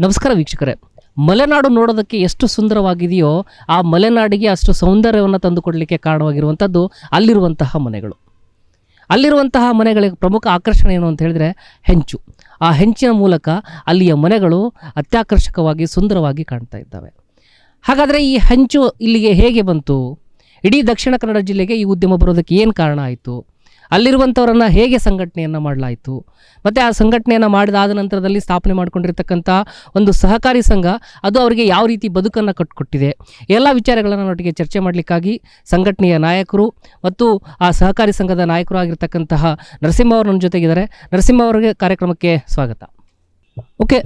ನಮಸ್ಕಾರ ವೀಕ್ಷಕರೇ. ಮಲೆನಾಡು ನೋಡೋದಕ್ಕೆ ಎಷ್ಟು ಸುಂದರವಾಗಿದೆಯೋ ಆ ಮಲೆನಾಡಿಗೆ ಅಷ್ಟು ಸೌಂದರ್ಯವನ್ನು ತಂದುಕೊಡಲಿಕ್ಕೆ ಕಾರಣವಾಗಿರುವಂಥದ್ದು ಅಲ್ಲಿರುವಂತಹ ಮನೆಗಳು. ಅಲ್ಲಿರುವಂತಹ ಮನೆಗಳಿಗೆ ಪ್ರಮುಖ ಆಕರ್ಷಣೆ ಏನು ಅಂತ ಹೇಳಿದರೆ ಹೆಂಚು. ಆ ಹೆಂಚಿನ ಮೂಲಕ ಅಲ್ಲಿಯ ಮನೆಗಳು ಅತ್ಯಾಕರ್ಷಕವಾಗಿ ಸುಂದರವಾಗಿ ಕಾಣ್ತಾ ಇದ್ದಾವೆ. ಹಾಗಾದರೆ ಈ ಹೆಂಚು ಇಲ್ಲಿಗೆ ಹೇಗೆ ಬಂತು? ಇಡೀ ದಕ್ಷಿಣ ಕನ್ನಡ ಜಿಲ್ಲೆಗೆ ಈ ಉದ್ಯಮ ಬರೋದಕ್ಕೆ ಏನು ಕಾರಣ ಆಯಿತು? ಅಲ್ಲಿರುವಂಥವರನ್ನು ಹೇಗೆ ಸಂಘಟನೆಯನ್ನು ಮಾಡಲಾಯಿತು. ಮತ್ತು ಆ ಸಂಘಟನೆಯನ್ನು ಮಾಡಿದಾದ ನಂತರದಲ್ಲಿ ಸ್ಥಾಪನೆ ಮಾಡಿಕೊಂಡಿರ್ತಕ್ಕಂಥ ಒಂದು ಸಹಕಾರಿ ಸಂಘ, ಅದು ಅವರಿಗೆ ಯಾವ ರೀತಿ ಬದುಕನ್ನು ಕಟ್ಟಿಕೊಟ್ಟಿದೆ ಎಲ್ಲ ವಿಚಾರಗಳನ್ನು ನೋಟಿಗೆ ಚರ್ಚೆ ಮಾಡಲಿಕ್ಕಾಗಿ ಸಂಘಟನೆಯ ನಾಯಕರು ಮತ್ತು ಆ ಸಹಕಾರಿ ಸಂಘದ ನಾಯಕರು ಆಗಿರ್ತಕ್ಕಂತಹ ನರಸಿಂಹ ಅವರು ನನ್ನ ಜೊತೆಗಿದ್ದಾರೆ. ನರಸಿಂಹ ಅವರಿಗೆ ಕಾರ್ಯಕ್ರಮಕ್ಕೆ ಸ್ವಾಗತ. ಓಕೆ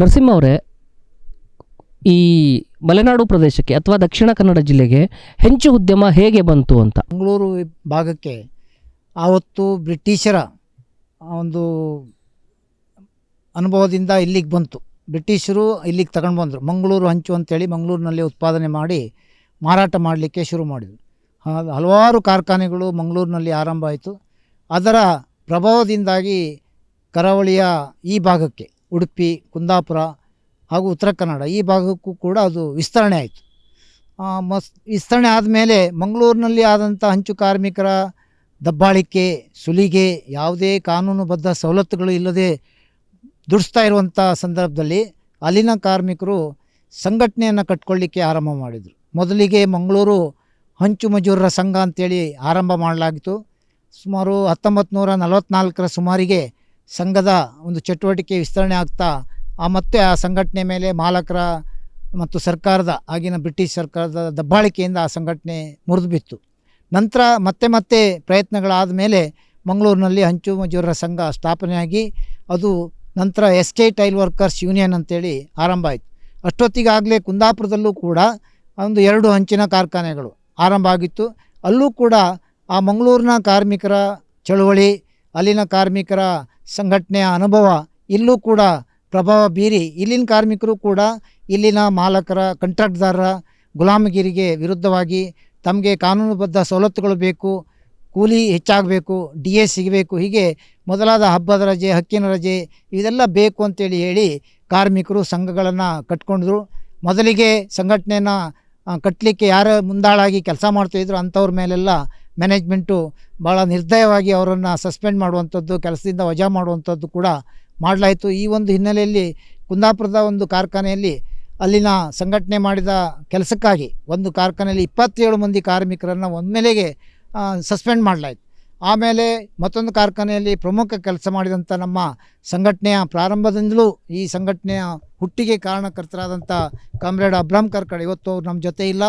ನರಸಿಂಹ ಅವರೇ, ಈ ಮಲೆನಾಡು ಪ್ರದೇಶಕ್ಕೆ ಅಥವಾ ದಕ್ಷಿಣ ಕನ್ನಡ ಜಿಲ್ಲೆಗೆ ಹೆಂಚು ಉದ್ಯಮ ಹೇಗೆ ಬಂತು ಅಂತ? ಮಂಗಳೂರು ಭಾಗಕ್ಕೆ ಆವತ್ತು ಬ್ರಿಟಿಷರ ಒಂದು ಅನುಭವದಿಂದ ಇಲ್ಲಿಗೆ ಬಂತು. ಬ್ರಿಟಿಷರು ಇಲ್ಲಿಗೆ ತಗೊಂಡು ಬಂದರು. ಮಂಗಳೂರು ಹಂಚು ಅಂತೇಳಿ ಮಂಗಳೂರಿನಲ್ಲಿ ಉತ್ಪಾದನೆ ಮಾಡಿ ಮಾರಾಟ ಮಾಡಲಿಕ್ಕೆ ಶುರು ಮಾಡಿದರು. ಹಲವಾರು ಕಾರ್ಖಾನೆಗಳು ಮಂಗಳೂರಿನಲ್ಲಿ ಆರಂಭ ಆಯಿತು. ಅದರ ಪ್ರಭಾವದಿಂದಾಗಿ ಕರಾವಳಿಯ ಈ ಭಾಗಕ್ಕೆ, ಉಡುಪಿ, ಕುಂದಾಪುರ ಹಾಗೂ ಉತ್ತರ ಕನ್ನಡ, ಈ ಭಾಗಕ್ಕೂ ಕೂಡ ಅದು ವಿಸ್ತರಣೆ ಆಯಿತು. ಮಸ್, ವಿಸ್ತರಣೆ ಆದಮೇಲೆ ಮಂಗಳೂರಿನಲ್ಲಿ ಆದಂಥ ಹಂಚು ಕಾರ್ಮಿಕರ ದಬ್ಬಾಳಿಕೆ, ಸುಲಿಗೆ, ಯಾವುದೇ ಕಾನೂನುಬದ್ಧ ಸವಲತ್ತುಗಳು ಇಲ್ಲದೆ ದುಡಿಸ್ತಾ ಇರುವಂಥ ಸಂದರ್ಭದಲ್ಲಿ ಅಲ್ಲಿನ ಕಾರ್ಮಿಕರು ಸಂಘಟನೆಯನ್ನು ಕಟ್ಕೊಳ್ಳಿಕ್ಕೆ ಆರಂಭ ಮಾಡಿದರು. ಮೊದಲಿಗೆ ಮಂಗಳೂರು ಹಂಚು ಮಜೂರರ ಸಂಘ ಅಂತೇಳಿ ಆರಂಭ ಮಾಡಲಾಗಿತ್ತು. ಸುಮಾರು ಹತ್ತೊಂಬತ್ತು ನೂರ ನಲವತ್ತ್ನಾಲ್ಕರ ಸುಮಾರಿಗೆ ಸಂಘದ ಒಂದು ಚಟುವಟಿಕೆ ವಿಸ್ತರಣೆ ಆಗ್ತಾ, ಆ ಮತ್ತೆ ಆ ಸಂಘಟನೆ ಮೇಲೆ ಮಾಲಕರ ಮತ್ತು ಸರ್ಕಾರದ, ಆಗಿನ ಬ್ರಿಟಿಷ್ ಸರ್ಕಾರದ ದಬ್ಬಾಳಿಕೆಯಿಂದ ಆ ಸಂಘಟನೆ ಮುರಿದು ಬಿತ್ತು. ನಂತರ ಮತ್ತೆ ಮತ್ತೆ ಪ್ರಯತ್ನಗಳಾದ ಮೇಲೆ ಮಂಗಳೂರಿನಲ್ಲಿ ಹಂಚು ಮಜೂರರ ಸಂಘ ಸ್ಥಾಪನೆಯಾಗಿ ಅದು ನಂತರ S K tile workers union ಅಂತೇಳಿ ಆರಂಭ ಆಯಿತು. ಅಷ್ಟೊತ್ತಿಗಾಗಲೇ ಕುಂದಾಪುರದಲ್ಲೂ ಕೂಡ ಒಂದು ಎರಡು ಹಂಚಿನ ಕಾರ್ಖಾನೆಗಳು ಆರಂಭ ಆಗಿತ್ತು. ಅಲ್ಲೂ ಕೂಡ ಆ ಮಂಗಳೂರಿನ ಕಾರ್ಮಿಕರ ಚಳುವಳಿ, ಅಲ್ಲಿನ ಕಾರ್ಮಿಕರ ಸಂಘಟನೆಯ ಅನುಭವ ಇಲ್ಲೂ ಕೂಡ ಪ್ರಭಾವ ಬೀರಿ ಇಲ್ಲಿನ ಕಾರ್ಮಿಕರು ಕೂಡ ಇಲ್ಲಿನ ಮಾಲಕರ ಕಂಟ್ರಾಕ್ಟ್ದಾರರ ಗುಲಾಮಗಿರಿಗೆ ವಿರುದ್ಧವಾಗಿ ತಮಗೆ ಕಾನೂನುಬದ್ಧ ಸವಲತ್ತುಗಳು ಬೇಕು, ಕೂಲಿ ಹೆಚ್ಚಾಗಬೇಕು, ಡಿ ಎ ಸಿಗಬೇಕು, ಹೀಗೆ ಮೊದಲಾದ ಹಬ್ಬದ ರಜೆ, ಹಕ್ಕಿನ ರಜೆ, ಇದೆಲ್ಲ ಬೇಕು ಅಂತೇಳಿ ಹೇಳಿ ಕಾರ್ಮಿಕರು ಸಂಘಗಳನ್ನು ಕಟ್ಕೊಂಡ್ರು ಮೊದಲಿಗೆ ಸಂಘಟನೆಯನ್ನು ಕಟ್ಟಲಿಕ್ಕೆ ಯಾರು ಮುಂದಾಳಾಗಿ ಕೆಲಸ ಮಾಡ್ತಾಯಿದ್ರು ಅಂಥವ್ರ ಮೇಲೆಲ್ಲ ಮ್ಯಾನೇಜ್ಮೆಂಟು ಭಾಳ ನಿರ್ದಯವಾಗಿ ಅವರನ್ನು ಸಸ್ಪೆಂಡ್ ಮಾಡುವಂಥದ್ದು, ಕೆಲಸದಿಂದ ವಜಾ ಮಾಡುವಂಥದ್ದು ಕೂಡ ಮಾಡಲಾಯಿತು. ಈ ಒಂದು ಹಿನ್ನೆಲೆಯಲ್ಲಿ ಕುಂದಾಪುರದ ಒಂದು ಕಾರ್ಖಾನೆಯಲ್ಲಿ ಅಲ್ಲಿನ ಸಂಘಟನೆ ಮಾಡಿದ ಕೆಲಸಕ್ಕಾಗಿ ಒಂದು ಕಾರ್ಖಾನೆಯಲ್ಲಿ ಇಪ್ಪತ್ತೇಳು ಮಂದಿ ಕಾರ್ಮಿಕರನ್ನು ಒಂದ್ಮೇಲೆಗೆ ಸಸ್ಪೆಂಡ್ ಮಾಡಲಾಯಿತು. ಆಮೇಲೆ ಮತ್ತೊಂದು ಕಾರ್ಖಾನೆಯಲ್ಲಿ ಪ್ರಮುಖ ಕೆಲಸ ಮಾಡಿದಂಥ ನಮ್ಮ ಸಂಘಟನೆಯ ಪ್ರಾರಂಭದಿಂದಲೂ ಈ ಸಂಘಟನೆಯ ಹುಟ್ಟಿಗೆ ಕಾರಣಕರ್ತರಾದಂಥ ಕಾಮ್ರೇಡ್ ಅಬ್ರಾಮ್ ಕರ್ಕಡ್ ಇವತ್ತು ಅವ್ರು ನಮ್ಮ ಜೊತೆ ಇಲ್ಲ.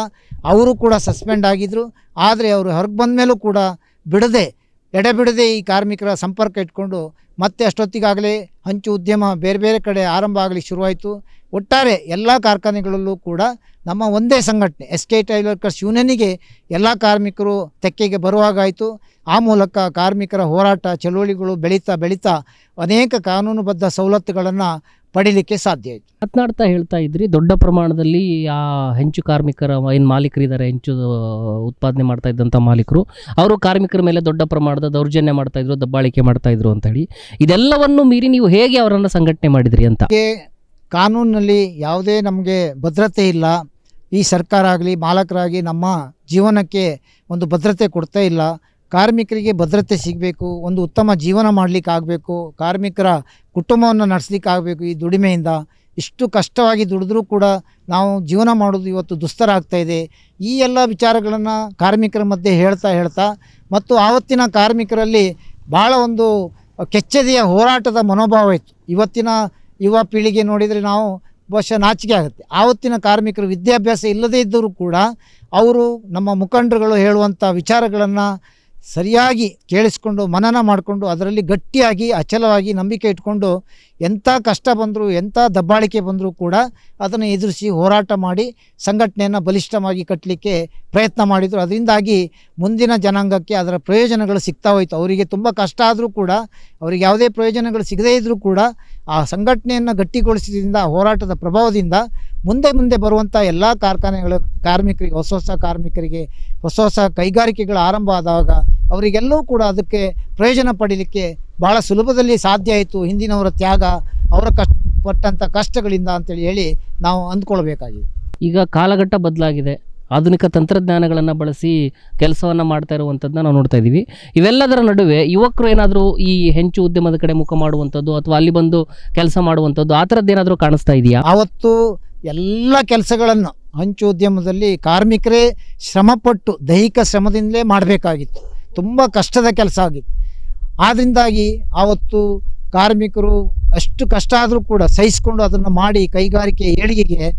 ಅವರು ಕೂಡ ಸಸ್ಪೆಂಡ್ ಆಗಿದ್ದರು ಆದರೆ ಅವರು ಹೊರಗೆ ಬಂದ ಮೇಲೂ ಕೂಡ ಬಿಡದೆ, ಎಡೆಬಿಡದೆ ಈ ಕಾರ್ಮಿಕರ ಸಂಪರ್ಕ ಇಟ್ಕೊಂಡು ಮತ್ತೆ ಅಷ್ಟೊತ್ತಿಗಾಗಲೇ ಹಂಚು ಉದ್ಯಮ ಬೇರೆ ಬೇರೆ ಕಡೆ ಆರಂಭ ಆಗಲಿ ಶುರುವಾಯಿತು. ಒಟ್ಟಾರೆ ಎಲ್ಲ ಕಾರ್ಖಾನೆಗಳಲ್ಲೂ ಕೂಡ ನಮ್ಮ ಒಂದೇ ಸಂಘಟನೆ ಎಸ್ ಕೆ ಟೈಲ್ ವರ್ಕರ್ಸ್ ಯೂನಿಯನಿಗೆ ಎಲ್ಲ ಕಾರ್ಮಿಕರು ತೆಕ್ಕೆಗೆ ಬರುವಾಗಾಯಿತು. ಆ ಮೂಲಕ ಕಾರ್ಮಿಕರ ಹೋರಾಟ, ಚಳುವಳಿಗಳು ಬೆಳೀತಾ ಬೆಳೀತಾ ಅನೇಕ ಕಾನೂನುಬದ್ಧ ಸವಲತ್ತುಗಳನ್ನು ಪಡೀಲಿಕ್ಕೆ ಸಾಧ್ಯ ಆಯಿತು. ಮಾತನಾಡ್ತಾ ಹೇಳ್ತಾ ಇದ್ರಿ ದೊಡ್ಡ ಪ್ರಮಾಣದಲ್ಲಿ ಆ ಹೆಂಚು ಕಾರ್ಮಿಕರ ಏನು ಮಾಲೀಕರಿದ್ದಾರೆ ಹೆಂಚು ಉತ್ಪಾದನೆ ಮಾಡ್ತಾ ಇದ್ದಂಥ ಮಾಲೀಕರು ಅವರು ಕಾರ್ಮಿಕರ ಮೇಲೆ ದೊಡ್ಡ ಪ್ರಮಾಣದ ದೌರ್ಜನ್ಯ ಮಾಡ್ತಾ ಇದ್ರು ದಬ್ಬಾಳಿಕೆ ಮಾಡ್ತಾ ಇದ್ರು ಅಂತ ಹೇಳಿ. ಇದೆಲ್ಲವನ್ನು ಮೀರಿ ನೀವು ಹೇಗೆ ಅವರನ್ನು ಸಂಘಟನೆ ಮಾಡಿದ್ರಿ ಅಂತ? ಕಾನೂನಿನಲ್ಲಿ ಯಾವುದೇ ನಮಗೆ ಭದ್ರತೆ ಇಲ್ಲ. ಈ ಸರ್ಕಾರ ಆಗಲಿ ಮಾಲಕರಾಗಿ ನಮ್ಮ ಜೀವನಕ್ಕೆ ಒಂದು ಭದ್ರತೆ ಕೊಡ್ತಾ ಇಲ್ಲ. ಕಾರ್ಮಿಕರಿಗೆ ಭದ್ರತೆ ಸಿಗಬೇಕು, ಒಂದು ಉತ್ತಮ ಜೀವನ ಮಾಡಲಿಕ್ಕೆ ಆಗಬೇಕು ಕಾರ್ಮಿಕರ ಕುಟುಂಬವನ್ನು ನಡೆಸ್ಲಿಕ್ಕೆ ಆಗಬೇಕು ಈ ದುಡಿಮೆಯಿಂದ. ಇಷ್ಟು ಕಷ್ಟವಾಗಿ ದುಡಿದ್ರೂ ಕೂಡ ನಾವು ಜೀವನ ಮಾಡೋದು ಇವತ್ತು ದುಸ್ತರ ಆಗ್ತಾ ಇದೆ. ಈ ಎಲ್ಲ ವಿಚಾರಗಳನ್ನು ಕಾರ್ಮಿಕರ ಮಧ್ಯೆ ಹೇಳ್ತಾ ಹೇಳ್ತಾ ಮತ್ತು ಆವತ್ತಿನ ಕಾರ್ಮಿಕರಲ್ಲಿ ಭಾಳ ಒಂದು ಕೆಚ್ಚದೆಯ ಹೋರಾಟದ ಮನೋಭಾವ ಇತ್ತು. ಇವತ್ತಿನ ಯುವ ಪೀಳಿಗೆ ನೋಡಿದರೆ ನಾವು ಬಹುಶಃ ನಾಚಿಕೆ ಆಗುತ್ತೆ. ಆವತ್ತಿನ ಕಾರ್ಮಿಕರು ವಿದ್ಯಾಭ್ಯಾಸ ಇಲ್ಲದೇ ಇದ್ದರೂ ಕೂಡ ಅವರು ನಮ್ಮ ಮುಖಂಡರುಗಳು ಹೇಳುವಂಥ ವಿಚಾರಗಳನ್ನು ಸರಿಯಾಗಿ ಕೇಳಿಸ್ಕೊಂಡು, ಮನನ ಮಾಡಿಕೊಂಡು, ಅದರಲ್ಲಿ ಗಟ್ಟಿಯಾಗಿ, ಅಚಲವಾಗಿ ನಂಬಿಕೆ ಇಟ್ಕೊಂಡು, ಎಂಥ ಕಷ್ಟ ಬಂದರೂ, ಎಂಥ ದಬ್ಬಾಳಿಕೆ ಬಂದರೂ ಕೂಡ ಅದನ್ನು ಎದುರಿಸಿ ಹೋರಾಟ ಮಾಡಿ, ಸಂಘಟನೆಯನ್ನು ಬಲಿಷ್ಠವಾಗಿ ಕಟ್ಟಲಿಕ್ಕೆ ಪ್ರಯತ್ನ ಮಾಡಿದರು. ಅದರಿಂದಾಗಿ ಮುಂದಿನ ಜನಾಂಗಕ್ಕೆ ಅದರ ಪ್ರಯೋಜನಗಳು ಸಿಗ್ತಾ ಹೋಯಿತು. ಅವರಿಗೆ ತುಂಬ ಕಷ್ಟ ಆದರೂ ಕೂಡ, ಅವರಿಗೆ ಯಾವುದೇ ಪ್ರಯೋಜನಗಳು ಸಿಗದೇ ಇದ್ದರೂ ಕೂಡ, ಆ ಸಂಘಟನೆಯನ್ನು ಗಟ್ಟಿಗೊಳಿಸಿದ್ರಿಂದ ಹೋರಾಟದ ಪ್ರಭಾವದಿಂದ ಮುಂದೆ ಮುಂದೆ ಬರುವಂಥ ಎಲ್ಲ ಕಾರ್ಖಾನೆಗಳು ಕಾರ್ಮಿಕರಿಗೆ ಹೊಸ ಹೊಸ ಕಾರ್ಮಿಕರಿಗೆ ಹೊಸ ಹೊಸ ಕೈಗಾರಿಕೆಗಳು ಆರಂಭ ಆದಾಗ ಅವರಿಗೆಲ್ಲವೂ ಕೂಡ ಅದಕ್ಕೆ ಪ್ರಯೋಜನ ಪಡೀಲಿಕ್ಕೆ ಭಾಳ ಸುಲಭದಲ್ಲಿ ಸಾಧ್ಯ ಆಯಿತು ಹಿಂದಿನವರ ತ್ಯಾಗ ಅವರ ಕಷ್ಟ ಪಟ್ಟಂಥ ಕಷ್ಟಗಳಿಂದ ಅಂತೇಳಿ ಹೇಳಿ ನಾವು ಅಂದ್ಕೊಳ್ಬೇಕಾಗಿದೆ. ಈಗ ಕಾಲಘಟ್ಟ ಬದಲಾಗಿದೆ. ಆಧುನಿಕ ತಂತ್ರಜ್ಞಾನಗಳನ್ನು ಬಳಸಿ ಕೆಲಸವನ್ನು ಮಾಡ್ತಾ ಇರುವಂಥದ್ದನ್ನ ನಾವು ನೋಡ್ತಾ ಇದ್ದೀವಿ. ಇವೆಲ್ಲದರ ನಡುವೆ ಯುವಕರು ಏನಾದರೂ ಈ ಹೆಂಚು ಉದ್ಯಮದ ಕಡೆ ಮುಖ ಮಾಡುವಂಥದ್ದು ಅಥವಾ ಅಲ್ಲಿ ಬಂದು ಕೆಲಸ ಮಾಡುವಂಥದ್ದು ಆ ಥರದ್ದು ಏನಾದರೂ ಕಾಣಿಸ್ತಾ ಇದೆಯಾ? ಆವತ್ತು ಎಲ್ಲ ಕೆಲಸಗಳನ್ನು ಹಂಚು ಉದ್ಯಮದಲ್ಲಿ ಕಾರ್ಮಿಕರೇ ಶ್ರಮಪಟ್ಟು ದೈಹಿಕ ಶ್ರಮದಿಂದಲೇ ಮಾಡಬೇಕಾಗಿತ್ತು. ತುಂಬ ಕಷ್ಟದ ಕೆಲಸ ಆಗಿತ್ತು. ಆದ್ದರಿಂದಾಗಿ ಆವತ್ತು ಕಾರ್ಮಿಕರು ಅಷ್ಟು ಕಷ್ಟ ಆದರೂ ಕೂಡ ಸಹಿಸಿಕೊಂಡು ಅದನ್ನು ಮಾಡಿ ಕೈಗಾರಿಕೆ ಏಳಿಗೆಗೆ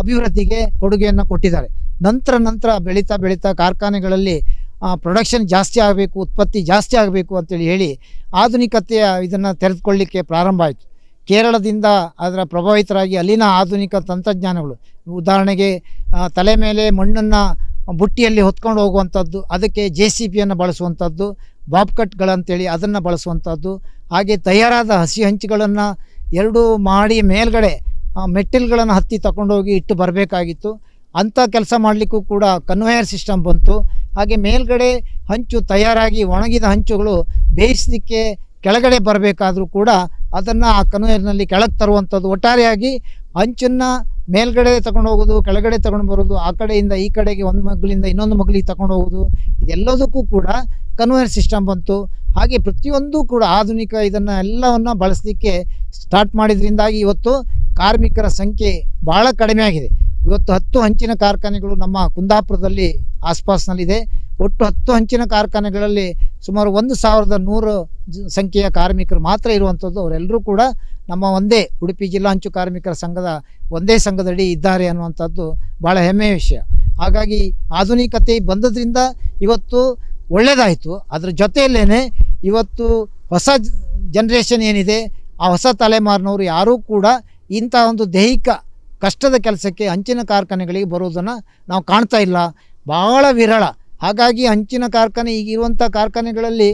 ಅಭಿವೃದ್ಧಿಗೆ ಕೊಡುಗೆಯನ್ನು ಕೊಟ್ಟಿದ್ದಾರೆ. ನಂತರ ನಂತರ ಬೆಳೀತಾ ಬೆಳೀತಾ ಕಾರ್ಖಾನೆಗಳಲ್ಲಿ ಪ್ರೊಡಕ್ಷನ್ ಜಾಸ್ತಿ ಆಗಬೇಕು, ಉತ್ಪತ್ತಿ ಜಾಸ್ತಿ ಆಗಬೇಕು ಅಂತೇಳಿ ಹೇಳಿ ಆಧುನಿಕತೆಯ ಇದನ್ನು ತೆರೆದುಕೊಳ್ಳಿಕ್ಕೆ ಪ್ರಾರಂಭ ಆಯಿತು. ಕೇರಳದಿಂದ ಅದರ ಪ್ರಭಾವಿತರಾಗಿ ಅಲ್ಲಿನ ಆಧುನಿಕ ತಂತ್ರಜ್ಞಾನಗಳು. ಉದಾಹರಣೆಗೆ ತಲೆ ಮೇಲೆ ಮಣ್ಣನ್ನು ಬುಟ್ಟಿಯಲ್ಲಿ ಹೊತ್ಕೊಂಡು ಹೋಗುವಂಥದ್ದು, ಅದಕ್ಕೆ ಜೆ ಸಿ ಬಿಯನ್ನು ಬಳಸುವಂಥದ್ದು, ಬಾಬ್ಕಟ್ಗಳಂತೇಳಿ ಅದನ್ನು ಬಳಸುವಂಥದ್ದು, ಹಾಗೆ ತಯಾರಾದ ಹಸಿ ಹಂಚುಗಳನ್ನು ಎರಡು ಮಾಡಿ ಮೇಲ್ಗಡೆ ಮೆಟ್ಟಿಲ್ಗಳನ್ನು ಹತ್ತಿ ತಗೊಂಡೋಗಿ ಇಟ್ಟು ಬರಬೇಕಾಗಿತ್ತು. ಅಂಥ ಕೆಲಸ ಮಾಡಲಿಕ್ಕೂ ಕೂಡ ಕನ್ವೇಯರ್ ಸಿಸ್ಟಮ್ ಬಂತು. ಹಾಗೆ ಮೇಲ್ಗಡೆ ಹಂಚು ತಯಾರಾಗಿ ಒಣಗಿದ ಹಂಚುಗಳು ಬೇಯಿಸಲಿಕ್ಕೆ ಕೆಳಗಡೆ ಬರಬೇಕಾದರೂ ಕೂಡ ಅದನ್ನು ಆ ಕನ್ವೇಯರ್ನಲ್ಲಿ ಕೆಳಗೆ ತರುವಂಥದ್ದು. ಒಟ್ಟಾರೆಯಾಗಿ ಹಂಚನ್ನು ಮೇಲ್ಗಡೆ ತಗೊಂಡು ಹೋಗೋದು, ಕೆಳಗಡೆ ತಗೊಂಡು ಬರೋದು, ಆ ಕಡೆಯಿಂದ ಈ ಕಡೆಗೆ ಒಂದು ಮಗ್ಲಿಂದ ಇನ್ನೊಂದು ಮಗ್ಲಿಗೆ ತಗೊಂಡು ಹೋಗೋದು, ಇದೆಲ್ಲದಕ್ಕೂ ಕೂಡ ಕನ್ವೇಯರ್ ಸಿಸ್ಟಮ್ ಬಂತು. ಹಾಗೆ ಪ್ರತಿಯೊಂದು ಕೂಡ ಆಧುನಿಕ ಇದನ್ನು ಎಲ್ಲವನ್ನು ಬಳಸಲಿಕ್ಕೆ ಸ್ಟಾರ್ಟ್ ಮಾಡಿದ್ರಿಂದಾಗಿ ಇವತ್ತು ಕಾರ್ಮಿಕರ ಸಂಖ್ಯೆ ಭಾಳ ಕಡಿಮೆ ಆಗಿದೆ. ಇವತ್ತು ಹತ್ತು ಹಂಚಿನ ಕಾರ್ಖಾನೆಗಳು ನಮ್ಮ ಕುಂದಾಪುರದಲ್ಲಿ ಆಸ್ಪಾಸ್ನಲ್ಲಿದೆ. ಒಟ್ಟು ಹತ್ತು ಹಂಚಿನ ಕಾರ್ಖಾನೆಗಳಲ್ಲಿ ಸುಮಾರು ಒಂದು ಸಾವಿರದ ನೂರು ಸಂಖ್ಯೆಯ ಕಾರ್ಮಿಕರು ಮಾತ್ರ ಇರುವಂಥದ್ದು. ಅವರೆಲ್ಲರೂ ಕೂಡ ನಮ್ಮ ಒಂದೇ ಉಡುಪಿ ಜಿಲ್ಲಾ ಅಂಚು ಕಾರ್ಮಿಕರ ಸಂಘದ ಒಂದೇ ಸಂಘದಡಿ ಇದ್ದಾರೆ ಅನ್ನುವಂಥದ್ದು ಭಾಳ ಹೆಮ್ಮೆಯ ವಿಷಯ. ಹಾಗಾಗಿ ಆಧುನಿಕತೆ ಬಂದದ್ರಿಂದ ಇವತ್ತು ಒಳ್ಳೆಯದಾಯಿತು ಅದರ ಜೊತೆಯಲ್ಲೇ ಇವತ್ತು ಹೊಸ ಜನ್ರೇಷನ್ ಏನಿದೆ, ಆ ಹೊಸ ತಲೆಮಾರಿನವರು ಯಾರೂ ಕೂಡ ಇಂಥ ಒಂದು ದೈಹಿಕ ಕಷ್ಟದ ಕೆಲಸಕ್ಕೆ ಅಂಚಿನ ಕಾರ್ಖಾನೆಗಳಿಗೆ ಬರುವುದನ್ನು ನಾವು ಕಾಣ್ತಾ ಇಲ್ಲ. ಭಾಳ ವಿರಳ ಹಾಗಾಗಿ ಹಂಚಿನ ಕಾರ್ಖಾನೆ, ಈಗ ಇರುವಂಥ ಕಾರ್ಖಾನೆಗಳಲ್ಲಿ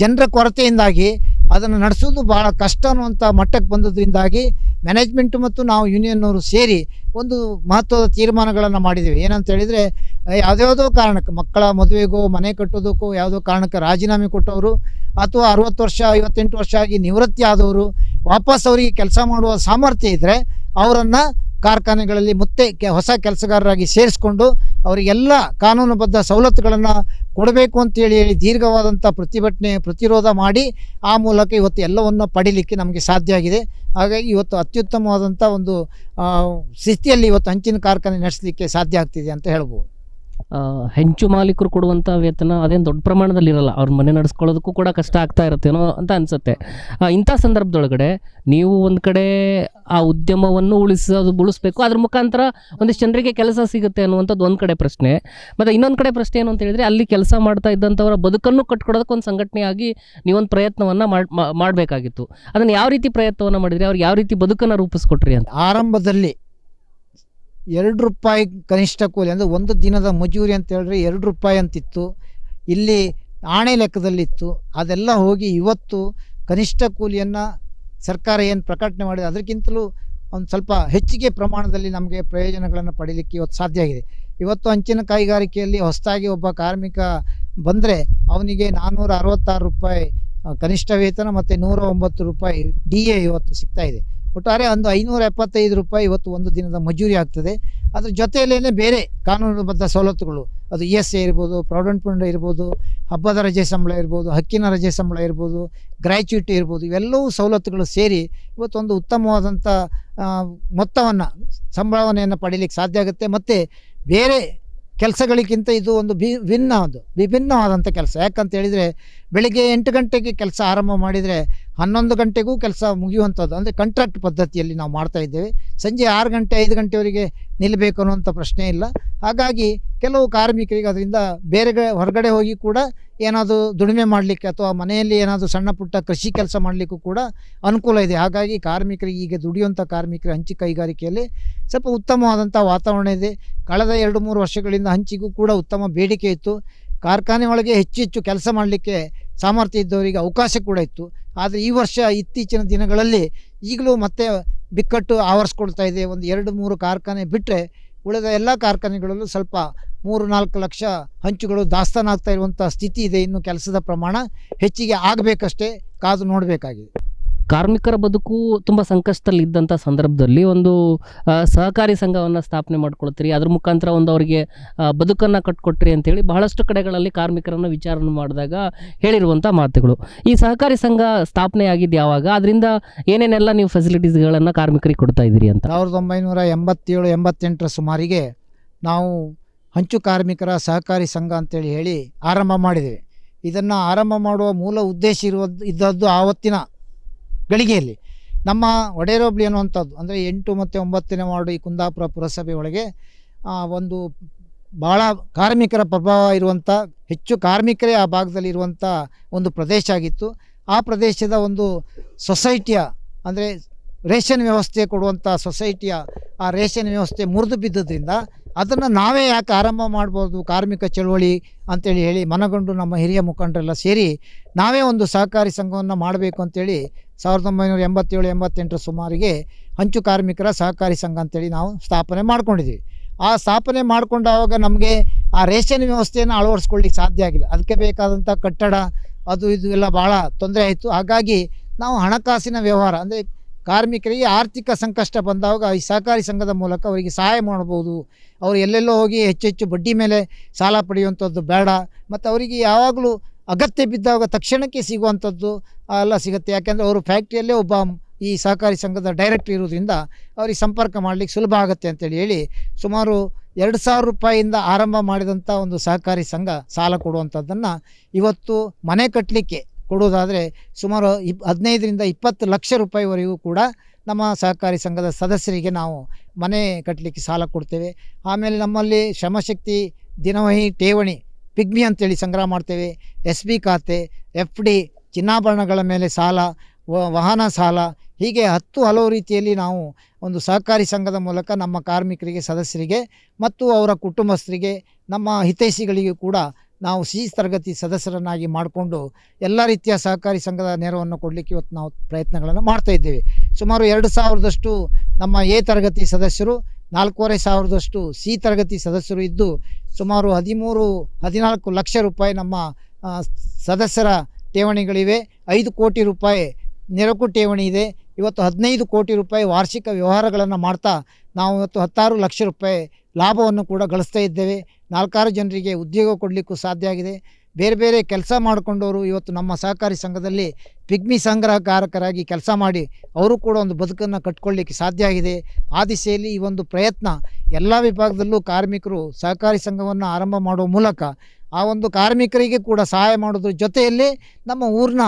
ಜನರ ಕೊರತೆಯಿಂದಾಗಿ ಅದನ್ನು ನಡೆಸೋದು ಭಾಳ ಕಷ್ಟ ಅನ್ನುವಂಥ ಮಟ್ಟಕ್ಕೆ ಬಂದದ್ರಿಂದಾಗಿ ಮ್ಯಾನೇಜ್ಮೆಂಟ್ ಮತ್ತು ನಾವು ಯೂನಿಯನ್ನವರು ಸೇರಿ ಒಂದು ಮಹತ್ವದ ತೀರ್ಮಾನಗಳನ್ನು ಮಾಡಿದ್ದೀವಿ. ಏನಂತ ಹೇಳಿದರೆ, ಯಾವುದ್ಯಾವುದೋ ಕಾರಣಕ್ಕೆ ಮಕ್ಕಳ ಮದುವೆಗೋ, ಮನೆ ಕಟ್ಟೋದಕ್ಕೋ, ಯಾವುದೋ ಕಾರಣಕ್ಕೆ ರಾಜೀನಾಮೆ ಕೊಟ್ಟವರು ಅಥವಾ ಅರುವತ್ತು ವರ್ಷ, ಐವತ್ತೆಂಟು ವರ್ಷ ಆಗಿ ನಿವೃತ್ತಿ ಆದವರು ವಾಪಸ್ ಅವರಿಗೆ ಕೆಲಸ ಮಾಡುವ ಸಾಮರ್ಥ್ಯ ಇದ್ದರೆ ಅವರನ್ನು ಕಾರ್ಖಾನೆಗಳಲ್ಲಿ ಮತ್ತೆ ಕೆ ಹೊಸ ಕೆಲಸಗಾರರಾಗಿ ಸೇರಿಸ್ಕೊಂಡು ಅವರಿಗೆಲ್ಲ ಕಾನೂನುಬದ್ಧ ಸವಲತ್ತುಗಳನ್ನು ಕೊಡಬೇಕು ಅಂತೇಳಿ ಹೇಳಿ ದೀರ್ಘವಾದಂಥ ಪ್ರತಿಭಟನೆ, ಪ್ರತಿರೋಧ ಮಾಡಿ ಆ ಮೂಲಕ ಇವತ್ತು ಎಲ್ಲವನ್ನು ಪಡೀಲಿಕ್ಕೆ ನಮಗೆ ಸಾಧ್ಯ ಆಗಿದೆ. ಹಾಗಾಗಿ ಇವತ್ತು ಅತ್ಯುತ್ತಮವಾದಂಥ ಒಂದು ಸ್ಥಿತಿಯಲ್ಲಿ ಇವತ್ತು ಹಂಚಿನ ಕಾರ್ಖಾನೆ ನಡೆಸಲಿಕ್ಕೆ ಸಾಧ್ಯ ಆಗ್ತಿದೆ ಅಂತ ಹೇಳ್ಬೋದು. ಹೆಂಚು ಮಾಲೀಕರು ಕೊಡುವಂಥ ವೇತನ ಅದೇನು ದೊಡ್ಡ ಪ್ರಮಾಣದಲ್ಲಿ ಇರಲ್ಲ. ಅವ್ರ ಮನೆ ನಡೆಸ್ಕೊಳ್ಳೋದಕ್ಕೂ ಕೂಡ ಕಷ್ಟ ಆಗ್ತಾ ಇರುತ್ತೇನೋ ಅಂತ ಅನಿಸುತ್ತೆ. ಇಂಥ ಸಂದರ್ಭದೊಳಗಡೆ ನೀವು ಒಂದು ಕಡೆ ಆ ಉದ್ಯಮವನ್ನು ಉಳಿಸೋದು ಉಳಿಸ್ಬೇಕು. ಅದ್ರ ಮುಖಾಂತರ ಒಂದಿಷ್ಟು ಜನರಿಗೆ ಕೆಲಸ ಸಿಗುತ್ತೆ ಅನ್ನುವಂಥದ್ದು ಒಂದು ಕಡೆ ಪ್ರಶ್ನೆ. ಮತ್ತು ಇನ್ನೊಂದು ಕಡೆ ಪ್ರಶ್ನೆ ಏನು ಅಂತ ಹೇಳಿದರೆ, ಅಲ್ಲಿ ಕೆಲಸ ಮಾಡ್ತಾ ಇದ್ದಂಥವರ ಬದುಕನ್ನು ಕಟ್ಕೊಡೋದಕ್ಕೆ ಒಂದು ಸಂಘಟನೆಯಾಗಿ ನೀವೊಂದು ಪ್ರಯತ್ನವನ್ನು ಮಾಡಬೇಕಾಗಿತ್ತು. ಅದನ್ನು ಯಾವ ರೀತಿ ಪ್ರಯತ್ನವನ್ನು ಮಾಡಿದರೆ? ಅವ್ರಿಗೆ ಯಾವ ರೀತಿ ಬದುಕನ್ನು ರೂಪಿಸ್ಕೊಟ್ರಿ ಅಂತ? ಆರಂಭದಲ್ಲಿ ಎರಡು ರೂಪಾಯಿ ಕನಿಷ್ಠ ಕೂಲಿ, ಅಂದರೆ ಒಂದು ದಿನದ ಮಜೂರಿ ಅಂತ ಹೇಳಿದ್ರೆ ಎರಡು ರೂಪಾಯಿ ಅಂತಿತ್ತು. ಇಲ್ಲಿ ಆಣೆ ಲೆಕ್ಕದಲ್ಲಿತ್ತು. ಅದೆಲ್ಲ ಹೋಗಿ ಇವತ್ತು ಕನಿಷ್ಠ ಕೂಲಿಯನ್ನು ಸರ್ಕಾರ ಏನು ಪ್ರಕಟಣೆ ಮಾಡಿದೆ, ಅದಕ್ಕಿಂತಲೂ ಒಂದು ಸ್ವಲ್ಪ ಹೆಚ್ಚಿಗೆ ಪ್ರಮಾಣದಲ್ಲಿ ನಮಗೆ ಪ್ರಯೋಜನಗಳನ್ನು ಪಡೀಲಿಕ್ಕೆ ಇವತ್ತು ಸಾಧ್ಯ ಆಗಿದೆ. ಇವತ್ತು ಅಂಚಿನ ಕೈಗಾರಿಕೆಯಲ್ಲಿ ಹೊಸದಾಗಿ ಒಬ್ಬ ಕಾರ್ಮಿಕ ಬಂದರೆ ಅವನಿಗೆ ನಾನ್ನೂರ ಅರವತ್ತಾರು ರೂಪಾಯಿ ಕನಿಷ್ಠ ವೇತನ ಮತ್ತು ನೂರ ರೂಪಾಯಿ ಡಿ ಇವತ್ತು ಸಿಗ್ತಾ ಇದೆ. ಒಟ್ಟಾರೆ ಒಂದು ಐನೂರ ಎಪ್ಪತ್ತೈದು ರೂಪಾಯಿ ಇವತ್ತು ಒಂದು ದಿನದ ಮಜೂರಿ ಆಗ್ತದೆ. ಅದ್ರ ಜೊತೆಯಲ್ಲೇ ಬೇರೆ ಕಾನೂನುಬದ್ಧ ಸವಲತ್ತುಗಳು. ಅದು ಇ ಎಸ್ ಎ ಇರ್ಬೋದು, ಪ್ರಾವಿಡೆಂಟ್ ಫಂಡ್ ಇರ್ಬೋದು, ಹಬ್ಬದ ರಜೆ ಸಂಬಳ ಇರ್ಬೋದು, ಹಕ್ಕಿನ ರಜೆ ಸಂಬಳ ಇರ್ಬೋದು, ಗ್ರ್ಯಾಚ್ಯುಟಿ ಇರ್ಬೋದು, ಇವೆಲ್ಲವೂ ಸವಲತ್ತುಗಳು ಸೇರಿ ಇವತ್ತೊಂದು ಉತ್ತಮವಾದಂಥ ಮೊತ್ತವನ್ನು ಸಂಭಾವನೆಯನ್ನು ಪಡೀಲಿಕ್ಕೆ ಸಾಧ್ಯ ಆಗುತ್ತೆ. ಮತ್ತು ಬೇರೆ ಕೆಲಸಗಳಿಗಿಂತ ಇದು ಒಂದು ಬಿ ಭಿನ್ನ ಒಂದು ವಿಭಿನ್ನವಾದಂಥ ಕೆಲಸ. ಯಾಕಂತ ಹೇಳಿದರೆ, ಬೆಳಿಗ್ಗೆ ಎಂಟು ಗಂಟೆಗೆ ಕೆಲಸ ಆರಂಭ ಮಾಡಿದರೆ ಹನ್ನೊಂದು ಗಂಟೆಗೂ ಕೆಲಸ ಮುಗಿಯುವಂಥದ್ದು. ಅಂದರೆ ಕಂಟ್ರಾಕ್ಟ್ ಪದ್ಧತಿಯಲ್ಲಿ ನಾವು ಮಾಡ್ತಾ ಇದ್ದೇವೆ. ಸಂಜೆ ಆರು ಗಂಟೆ, ಐದು ಗಂಟೆವರೆಗೆ ನಿಲ್ಲಬೇಕು ಅನ್ನುವಂಥ ಪ್ರಶ್ನೆ ಇಲ್ಲ. ಹಾಗಾಗಿ ಕೆಲವು ಕಾರ್ಮಿಕರಿಗೆ ಅದರಿಂದ ಬೇರೆ ಹೊರಗಡೆ ಹೋಗಿ ಕೂಡ ಏನಾದರೂ ದುಡಿಮೆ ಮಾಡಲಿಕ್ಕೆ ಅಥವಾ ಮನೆಯಲ್ಲಿ ಏನಾದರೂ ಸಣ್ಣ ಪುಟ್ಟ ಕೃಷಿ ಕೆಲಸ ಮಾಡಲಿಕ್ಕೂ ಕೂಡ ಅನುಕೂಲ ಇದೆ. ಹಾಗಾಗಿ ಕಾರ್ಮಿಕರಿಗೆ ಈಗ ದುಡಿಯುವಂಥ ಕಾರ್ಮಿಕರ ಹಂಚಿ ಕೈಗಾರಿಕೆಯಲ್ಲಿ ಸ್ವಲ್ಪ ಉತ್ತಮವಾದಂಥ ವಾತಾವರಣ ಇದೆ. ಕಳೆದ ಎರಡು ಮೂರು ವರ್ಷಗಳಿಂದ ಹಂಚಿಗೂ ಕೂಡ ಉತ್ತಮ ಬೇಡಿಕೆ ಇತ್ತು. ಕಾರ್ಖಾನೆ ಒಳಗೆ ಹೆಚ್ಚು ಹೆಚ್ಚು ಕೆಲಸ ಮಾಡಲಿಕ್ಕೆ ಸಾಮರ್ಥ್ಯ ಇದ್ದವರಿಗೆ ಅವಕಾಶ ಕೂಡ ಇತ್ತು. ಆದರೆ ಈ ವರ್ಷ ಇತ್ತೀಚಿನ ದಿನಗಳಲ್ಲಿ ಈಗಲೂ ಮತ್ತೆ ಬಿಕ್ಕಟ್ಟು ಆವರಿಸ್ಕೊಳ್ತಾ ಇದೆ. ಒಂದು ಎರಡು ಮೂರು ಕಾರ್ಖಾನೆ ಬಿಟ್ಟರೆ ಉಳಿದ ಎಲ್ಲ ಕಾರ್ಖಾನೆಗಳಲ್ಲೂ ಸ್ವಲ್ಪ ಮೂರು ನಾಲ್ಕು ಲಕ್ಷ ಹಂಚುಗಳು ದಾಸ್ತಾನಾಗ್ತಾ ಇರುವಂಥ ಸ್ಥಿತಿ ಇದೆ. ಇನ್ನು ಕೆಲಸದ ಪ್ರಮಾಣ ಹೆಚ್ಚಿಗೆ ಆಗಬೇಕಷ್ಟೇ. ಕಾದು ನೋಡಬೇಕಾಗಿದೆ. ಕಾರ್ಮಿಕರ ಬದುಕು ತುಂಬ ಸಂಕಷ್ಟದಲ್ಲಿ ಇದ್ದಂಥ ಸಂದರ್ಭದಲ್ಲಿ ಒಂದು ಸಹಕಾರಿ ಸಂಘವನ್ನು ಸ್ಥಾಪನೆ ಮಾಡ್ಕೊಳ್ತೀರಿ. ಅದ್ರ ಮುಖಾಂತರ ಒಂದು ಅವರಿಗೆ ಬದುಕನ್ನು ಕಟ್ಕೊಟ್ರಿ ಅಂತೇಳಿ ಬಹಳಷ್ಟು ಕಡೆಗಳಲ್ಲಿ ಕಾರ್ಮಿಕರನ್ನು ವಿಚಾರಣೆ ಮಾಡಿದಾಗ ಹೇಳಿರುವಂಥ ಮಾತುಗಳು. ಈ ಸಹಕಾರಿ ಸಂಘ ಸ್ಥಾಪನೆ ಆಗಿದ್ದು ಯಾವಾಗ? ಅದರಿಂದ ಏನೇನೆಲ್ಲ ನೀವು ಫೆಸಿಲಿಟೀಸ್ಗಳನ್ನು ಕಾರ್ಮಿಕರಿಗೆ ಕೊಡ್ತಾ ಇದ್ದೀರಿ ಅಂತ? ಸಾವಿರದ ಒಂಬೈನೂರ ಎಂಬತ್ತೇಳು ಎಂಬತ್ತೆಂಟರ ಸುಮಾರಿಗೆ ನಾವು ಹಂಚು ಕಾರ್ಮಿಕರ ಸಹಕಾರಿ ಸಂಘ ಅಂತೇಳಿ ಹೇಳಿ ಆರಂಭ ಮಾಡಿದ್ದೇವೆ ಇದನ್ನು ಆರಂಭ ಮಾಡುವ ಮೂಲ ಉದ್ದೇಶ ಇರುವ ಇದ್ದದ್ದು ಆವತ್ತಿನ ಗಳಿಗೆಯಲ್ಲಿ. ನಮ್ಮ ಒಡೆಯರೊಬ್ಳಿ ಅನ್ನುವಂಥದ್ದು ಅಂದರೆ ಎಂಟು ಮತ್ತು ಒಂಬತ್ತನೇ ವಾರ್ಡು ಈ ಕುಂದಾಪುರ ಪುರಸಭೆ ಒಳಗೆ ಒಂದು ಭಾಳ ಕಾರ್ಮಿಕರ ಪ್ರಭಾವ ಇರುವಂಥ ಹೆಚ್ಚು ಕಾರ್ಮಿಕರೇ ಆ ಭಾಗದಲ್ಲಿ ಇರುವಂಥ ಒಂದು ಪ್ರದೇಶ ಆಗಿತ್ತು. ಆ ಪ್ರದೇಶದ ಒಂದು ಸೊಸೈಟಿಯ, ಅಂದರೆ ರೇಷನ್ ವ್ಯವಸ್ಥೆ ಕೊಡುವಂಥ ಸೊಸೈಟಿಯ, ಆ ರೇಷನ್ ವ್ಯವಸ್ಥೆ ಮುರಿದು ಬಿದ್ದದ್ರಿಂದ ಅದನ್ನು ನಾವೇ ಯಾಕೆ ಆರಂಭ ಮಾಡ್ಬೋದು? ಕಾರ್ಮಿಕ ಚಳುವಳಿ ಅಂತೇಳಿ ಹೇಳಿ ಮನಗೊಂಡು ನಮ್ಮ ಹಿರಿಯ ಮುಖಂಡರೆಲ್ಲ ಸೇರಿ ನಾವೇ ಒಂದು ಸಹಕಾರಿ ಸಂಘವನ್ನು ಮಾಡಬೇಕು ಅಂತೇಳಿ ಸಾವಿರದ ಒಂಬೈನೂರ ಎಂಬತ್ತೇಳು ಎಂಬತ್ತೆಂಟರ ಸುಮಾರಿಗೆ ಹಂಚು ಕಾರ್ಮಿಕರ ಸಹಕಾರಿ ಸಂಘ ಅಂತೇಳಿ ನಾವು ಸ್ಥಾಪನೆ ಮಾಡ್ಕೊಂಡಿದ್ದೀವಿ. ಆ ಸ್ಥಾಪನೆ ಮಾಡಿಕೊಂಡಾಗ ನಮಗೆ ಆ ರೇಷನ್ ವ್ಯವಸ್ಥೆಯನ್ನು ಅಳವಡಿಸ್ಕೊಳ್ಳಿಕ್ಕೆ ಸಾಧ್ಯ ಆಗಿಲ್ಲ. ಅದಕ್ಕೆ ಬೇಕಾದಂಥ ಕಟ್ಟಡ, ಅದು ಇದು ಎಲ್ಲ ಭಾಳ ತೊಂದರೆ ಆಯಿತು. ಹಾಗಾಗಿ ನಾವು ಹಣಕಾಸಿನ ವ್ಯವಹಾರ, ಅಂದರೆ ಕಾರ್ಮಿಕರಿಗೆ ಆರ್ಥಿಕ ಸಂಕಷ್ಟ ಬಂದಾಗ ಈ ಸಹಕಾರಿ ಸಂಘದ ಮೂಲಕ ಅವರಿಗೆ ಸಹಾಯ ಮಾಡ್ಬೋದು. ಅವರು ಎಲ್ಲೆಲ್ಲೋ ಹೋಗಿ ಹೆಚ್ಚೆಚ್ಚು ಬಡ್ಡಿ ಮೇಲೆ ಸಾಲ ಪಡೆಯುವಂಥದ್ದು ಬೇಡ. ಮತ್ತು ಅವರಿಗೆ ಯಾವಾಗಲೂ ಅಗತ್ಯ ಬಿದ್ದಾಗ ತಕ್ಷಣಕ್ಕೆ ಸಿಗುವಂಥದ್ದು ಎಲ್ಲ ಸಿಗುತ್ತೆ. ಯಾಕೆಂದರೆ ಅವರು ಫ್ಯಾಕ್ಟ್ರಿಯಲ್ಲೇ ಒಬ್ಬ ಈ ಸಹಕಾರಿ ಸಂಘದ ಡೈರೆಕ್ಟರ್ ಇರೋದ್ರಿಂದ ಅವ್ರಿಗೆ ಸಂಪರ್ಕ ಮಾಡಲಿಕ್ಕೆ ಸುಲಭ ಆಗುತ್ತೆ ಅಂತೇಳಿ ಹೇಳಿ ಸುಮಾರು ಎರಡು ಸಾವಿರ ರೂಪಾಯಿಯಿಂದ ಆರಂಭ ಮಾಡಿದಂಥ ಒಂದು ಸಹಕಾರಿ ಸಂಘ ಸಾಲ ಕೊಡುವಂಥದ್ದನ್ನು ಇವತ್ತು ಮನೆ ಕಟ್ಟಲಿಕ್ಕೆ ಕೊಡೋದಾದರೆ ಸುಮಾರು ಇಪ್ ಹದಿನೈದರಿಂದ ಇಪ್ಪತ್ತು ಲಕ್ಷ ರೂಪಾಯಿವರೆಗೂ ಕೂಡ ನಮ್ಮ ಸಹಕಾರಿ ಸಂಘದ ಸದಸ್ಯರಿಗೆ ನಾವು ಮನೆ ಕಟ್ಟಲಿಕ್ಕೆ ಸಾಲ ಕೊಡ್ತೇವೆ. ಆಮೇಲೆ ನಮ್ಮಲ್ಲಿ ಶ್ರಮಶಕ್ತಿ ದಿನವಹಿ ಠೇವಣಿ ಪಿಗ್ಮಿ ಅಂತೇಳಿ ಸಂಗ್ರಹ ಮಾಡ್ತೇವೆ, ಎಸ್ ಬಿ ಖಾತೆ, ಎಫ್ ಡಿ, ಚಿನ್ನಾಭರಣಗಳ ಮೇಲೆ ಸಾಲ ವಾಹನ ಸಾಲ, ಹೀಗೆ ಹತ್ತು ಹಲವು ರೀತಿಯಲ್ಲಿ ನಾವು ಒಂದು ಸಹಕಾರಿ ಸಂಘದ ಮೂಲಕ ನಮ್ಮ ಕಾರ್ಮಿಕರಿಗೆ, ಸದಸ್ಯರಿಗೆ ಮತ್ತು ಅವರ ಕುಟುಂಬಸ್ಥರಿಗೆ, ನಮ್ಮ ಹಿತೈಷಿಗಳಿಗೂ ಕೂಡ ನಾವು ಸಿ ತರಗತಿ ಸದಸ್ಯರನ್ನಾಗಿ ಮಾಡಿಕೊಂಡು ಎಲ್ಲ ರೀತಿಯ ಸಹಕಾರಿ ಸಂಘದ ನೆರವನ್ನು ಕೊಡಲಿಕ್ಕೆ ಇವತ್ತು ನಾವು ಪ್ರಯತ್ನಗಳನ್ನು ಮಾಡ್ತಾ ಇದ್ದೇವೆ. ಸುಮಾರು ಎರಡು ಸಾವಿರದಷ್ಟು ನಮ್ಮ ಎ ತರಗತಿ ಸದಸ್ಯರು, ನಾಲ್ಕೂವರೆ ಸಾವಿರದಷ್ಟು ಸಿ ತರಗತಿ ಸದಸ್ಯರು ಇದ್ದು ಸುಮಾರು ಹದಿಮೂರು, ಹದಿನಾಲ್ಕು ಲಕ್ಷ ರೂಪಾಯಿ ನಮ್ಮ ಸದಸ್ಯರ ಠೇವಣಿಗಳಿವೆ. ಐದು ಕೋಟಿ ರೂಪಾಯಿ ನೆರಕು ಠೇವಣಿ ಇದೆ. ಇವತ್ತು ಹದಿನೈದು ಕೋಟಿ ರೂಪಾಯಿ ವಾರ್ಷಿಕ ವ್ಯವಹಾರಗಳನ್ನು ಮಾಡ್ತಾ ನಾವು ಇವತ್ತು ಹತ್ತಾರು ಲಕ್ಷ ರೂಪಾಯಿ ಲಾಭವನ್ನು ಕೂಡ ಗಳಿಸ್ತಾ ಇದ್ದೇವೆ. ನಾಲ್ಕಾರು ಜನರಿಗೆ ಉದ್ಯೋಗ ಕೊಡಲಿಕ್ಕೂ ಸಾಧ್ಯ ಆಗಿದೆ. ಬೇರೆ ಬೇರೆ ಕೆಲಸ ಮಾಡಿಕೊಂಡವರು ಇವತ್ತು ನಮ್ಮ ಸಹಕಾರಿ ಸಂಘದಲ್ಲಿ ಪಿಗ್ಮಿ ಸಂಗ್ರಹಕಾರಕರಾಗಿ ಕೆಲಸ ಮಾಡಿ ಅವರು ಕೂಡ ಒಂದು ಬದುಕನ್ನು ಕಟ್ಕೊಳ್ಳಿಕ್ಕೆ ಸಾಧ್ಯ ಆಗಿದೆ. ಆ ದಿಸೆಯಲ್ಲಿ ಈ ಒಂದು ಪ್ರಯತ್ನ ಎಲ್ಲ ವಿಭಾಗದಲ್ಲೂ ಕಾರ್ಮಿಕರು ಸಹಕಾರಿ ಸಂಘವನ್ನು ಆರಂಭ ಮಾಡುವ ಮೂಲಕ ಆ ಒಂದು ಕಾರ್ಮಿಕರಿಗೆ ಕೂಡ ಸಹಾಯ ಮಾಡೋದ್ರ ಜೊತೆಯಲ್ಲಿ ನಮ್ಮ ಊರಿನ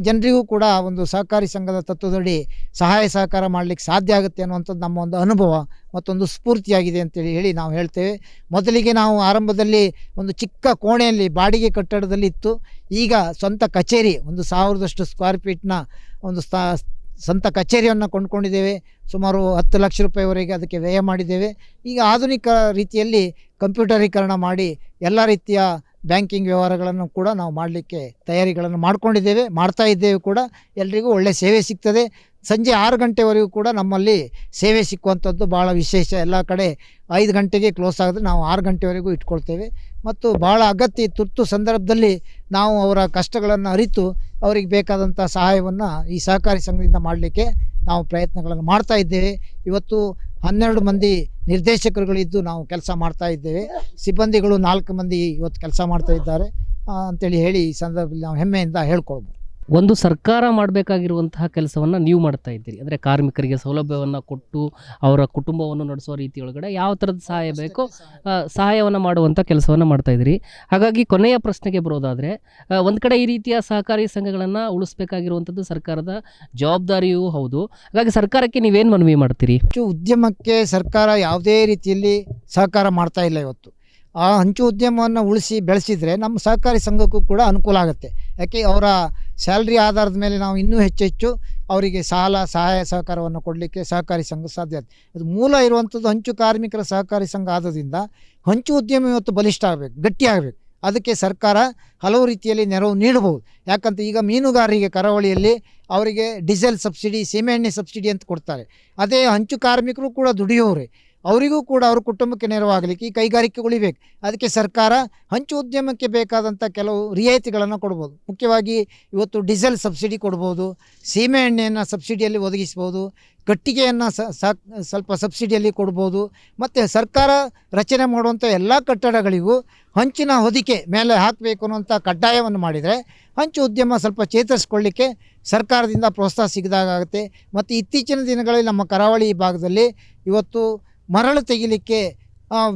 ಜನರಿಗೂ ಕೂಡ ಒಂದು ಸಹಕಾರಿ ಸಂಘದ ತತ್ವದಡಿ ಸಹಾಯ ಸಹಕಾರ ಮಾಡಲಿಕ್ಕೆ ಸಾಧ್ಯ ಆಗುತ್ತೆ ಅನ್ನುವಂಥದ್ದು ನಮ್ಮ ಒಂದು ಅನುಭವ ಮತ್ತೊಂದು ಸ್ಫೂರ್ತಿಯಾಗಿದೆ ಅಂತೇಳಿ ಹೇಳಿ ನಾವು ಹೇಳ್ತೇವೆ. ಮೊದಲಿಗೆ ನಾವು ಆರಂಭದಲ್ಲಿ ಒಂದು ಚಿಕ್ಕ ಕೋಣೆಯಲ್ಲಿ ಬಾಡಿಗೆ ಕಟ್ಟಡದಲ್ಲಿ ಇತ್ತು. ಈಗ ಸ್ವಂತ ಕಚೇರಿ, ಒಂದು ಸಾವಿರದಷ್ಟು ಸ್ಕ್ವೇರ್ ಫೀಟ್ನ ಒಂದು ಸ್ಥಾ, ಸ್ವಂತ ಕಚೇರಿಯನ್ನು ಕೊಂಡ್ಕೊಂಡಿದ್ದೇವೆ. ಸುಮಾರು ಹತ್ತು ಲಕ್ಷ ರೂಪಾಯಿವರೆಗೆ ಅದಕ್ಕೆ ವ್ಯಯ ಮಾಡಿದ್ದೇವೆ. ಈಗ ಆಧುನಿಕ ರೀತಿಯಲ್ಲಿ ಕಂಪ್ಯೂಟರೀಕರಣ ಮಾಡಿ ಎಲ್ಲ ರೀತಿಯ ಬ್ಯಾಂಕಿಂಗ್ ವ್ಯವಹಾರಗಳನ್ನು ಕೂಡ ನಾವು ಮಾಡಲಿಕ್ಕೆ ತಯಾರಿಗಳನ್ನು ಮಾಡ್ಕೊಂಡಿದ್ದೇವೆ, ಮಾಡ್ತಾ ಇದ್ದೇವೆ ಕೂಡ. ಎಲ್ರಿಗೂ ಒಳ್ಳೆಯ ಸೇವೆ ಸಿಗ್ತದೆ. ಸಂಜೆ ಆರು ಗಂಟೆವರೆಗೂ ಕೂಡ ನಮ್ಮಲ್ಲಿ ಸೇವೆ ಸಿಕ್ಕುವಂಥದ್ದು ಭಾಳ ವಿಶೇಷ. ಎಲ್ಲ ಕಡೆ ಐದು ಗಂಟೆಗೆ ಕ್ಲೋಸ್ ಆಗಿದ್ರೆ ನಾವು ಆರು ಗಂಟೆವರೆಗೂ ಇಟ್ಕೊಳ್ತೇವೆ. ಮತ್ತು ಭಾಳ ಅಗತ್ಯ ತುರ್ತು ಸಂದರ್ಭದಲ್ಲಿ ನಾವು ಅವರ ಕಷ್ಟಗಳನ್ನು ಅರಿತು ಅವರಿಗೆ ಬೇಕಾದಂಥ ಸಹಾಯವನ್ನು ಈ ಸಹಕಾರಿ ಸಂಘದಿಂದ ಮಾಡಲಿಕ್ಕೆ ನಾವು ಪ್ರಯತ್ನಗಳನ್ನು ಮಾಡ್ತಾ ಇದ್ದೇವೆ. ಇವತ್ತು ಹನ್ನೆರಡು ಮಂದಿ ನಿರ್ದೇಶಕರುಗಳಿದ್ದು ನಾವು ಕೆಲಸ ಮಾಡ್ತಾ ಇದ್ದೇವೆ. ಸಿಬ್ಬಂದಿಗಳು ನಾಲ್ಕು ಮಂದಿ ಇವತ್ತು ಕೆಲಸ ಮಾಡ್ತಾ ಇದ್ದಾರೆ. ಅಂತೇಳಿ ಹೇಳಿ ಈ ಸಂದರ್ಭದಲ್ಲಿ ನಾವು ಹೆಮ್ಮೆಯಿಂದ ಹೇಳ್ಕೊಳ್ಬೋದು. ಒಂದು ಸರ್ಕಾರ ಮಾಡಬೇಕಾಗಿರುವಂತಹ ಕೆಲಸವನ್ನು ನೀವು ಮಾಡ್ತಾ ಇದ್ದೀರಿ. ಅಂದರೆ ಕಾರ್ಮಿಕರಿಗೆ ಸೌಲಭ್ಯವನ್ನು ಕೊಟ್ಟು ಅವರ ಕುಟುಂಬವನ್ನು ನಡೆಸೋ ರೀತಿಯೊಳಗಡೆ ಯಾವ ಥರದ ಸಹಾಯ ಬೇಕೋ ಸಹಾಯವನ್ನು ಮಾಡುವಂಥ ಕೆಲಸವನ್ನು ಮಾಡ್ತಾ ಇದ್ದೀರಿ. ಹಾಗಾಗಿ ಕೊನೆಯ ಪ್ರಶ್ನೆಗೆ ಬರೋದಾದರೆ ಒಂದು ಕಡೆ ಈ ರೀತಿಯ ಸಹಕಾರಿ ಸಂಘಗಳನ್ನು ಉಳಿಸ್ಬೇಕಾಗಿರುವಂಥದ್ದು ಸರ್ಕಾರದ ಜವಾಬ್ದಾರಿಯೂ ಹೌದು. ಹಾಗಾಗಿ ಸರ್ಕಾರಕ್ಕೆ ನೀವೇನು ಮನವಿ ಮಾಡ್ತೀರಿ? ಉದ್ಯಮಕ್ಕೆ ಸರ್ಕಾರ ಯಾವುದೇ ರೀತಿಯಲ್ಲಿ ಸಹಕಾರ ಮಾಡ್ತಾ ಇಲ್ಲ ಇವತ್ತು. ಆ ಹಂಚು ಉದ್ಯಮವನ್ನು ಉಳಿಸಿ ಬೆಳೆಸಿದರೆ ನಮ್ಮ ಸಹಕಾರಿ ಸಂಘಕ್ಕೂ ಕೂಡ ಅನುಕೂಲ ಆಗುತ್ತೆ. ಯಾಕೆ ಅವರ ಸ್ಯಾಲ್ರಿ ಆಧಾರದ ಮೇಲೆ ನಾವು ಇನ್ನೂ ಹೆಚ್ಚೆಚ್ಚು ಅವರಿಗೆ ಸಾಲ, ಸಹಾಯ ಸಹಕಾರವನ್ನು ಕೊಡಲಿಕ್ಕೆ ಸಹಕಾರಿ ಸಂಘ ಸಾಧ್ಯ ಅದು ಮೂಲ ಇರುವಂಥದ್ದು ಹಂಚು ಕಾರ್ಮಿಕರ ಸಹಕಾರಿ ಸಂಘ ಆದ್ದರಿಂದ ಹಂಚು ಉದ್ಯಮ ಇವತ್ತು ಬಲಿಷ್ಠ ಆಗಬೇಕು, ಗಟ್ಟಿ ಆಗಬೇಕು. ಅದಕ್ಕೆ ಸರ್ಕಾರ ಹಲವು ರೀತಿಯಲ್ಲಿ ನೆರವು ನೀಡಬಹುದು. ಯಾಕಂತ ಈಗ ಮೀನುಗಾರರಿಗೆ ಕರಾವಳಿಯಲ್ಲಿ ಅವರಿಗೆ ಡೀಸೆಲ್ ಸಬ್ಸಿಡಿ, ಸೀಮೆಎಣ್ಣೆ ಸಬ್ಸಿಡಿ ಅಂತ ಕೊಡ್ತಾರೆ. ಅದೇ ಹಂಚು ಕಾರ್ಮಿಕರು ಕೂಡ ದುಡಿಯೋರೆ ಅವರಿಗೂ ಕೂಡ ಅವ್ರ ಕುಟುಂಬಕ್ಕೆ ನೆರವಾಗಲಿಕ್ಕೆ ಈ ಕೈಗಾರಿಕೆ ಉಳಿಬೇಕು ಅದಕ್ಕೆ ಸರ್ಕಾರ ಹಂಚು ಉದ್ಯಮಕ್ಕೆ ಬೇಕಾದಂಥ ಕೆಲವು ರಿಯಾಯಿತಿಗಳನ್ನು ಕೊಡ್ಬೋದು. ಮುಖ್ಯವಾಗಿ ಇವತ್ತು ಡೀಸೆಲ್ ಸಬ್ಸಿಡಿ ಕೊಡ್ಬೋದು, ಸೀಮೆ ಎಣ್ಣೆಯನ್ನು ಸಬ್ಸಿಡಿಯಲ್ಲಿ ಒದಗಿಸ್ಬೋದು, ಕಟ್ಟಿಗೆಯನ್ನು ಸ್ವಲ್ಪ ಸಬ್ಸಿಡಿಯಲ್ಲಿ ಕೊಡ್ಬೋದು, ಮತ್ತು ಸರ್ಕಾರ ರಚನೆ ಮಾಡುವಂಥ ಎಲ್ಲ ಕಟ್ಟಡಗಳಿಗೂ ಹಂಚಿನ ಹೊದಿಕೆ ಮೇಲೆ ಹಾಕಬೇಕು ಅನ್ನುವಂಥ ಕಡ್ಡಾಯವನ್ನು ಮಾಡಿದರೆ ಹಂಚು ಉದ್ಯಮ ಸ್ವಲ್ಪ ಚೇತರಿಸ್ಕೊಳ್ಳಿಕ್ಕೆ ಸರ್ಕಾರದಿಂದ ಪ್ರೋತ್ಸಾಹ ಸಿಗದಾಗುತ್ತೆ ಮತ್ತು ಇತ್ತೀಚಿನ ದಿನಗಳಲ್ಲಿ ನಮ್ಮ ಕರಾವಳಿ ಭಾಗದಲ್ಲಿ ಇವತ್ತು ಮರಳು ತೆಗಿಲಿಕ್ಕೆ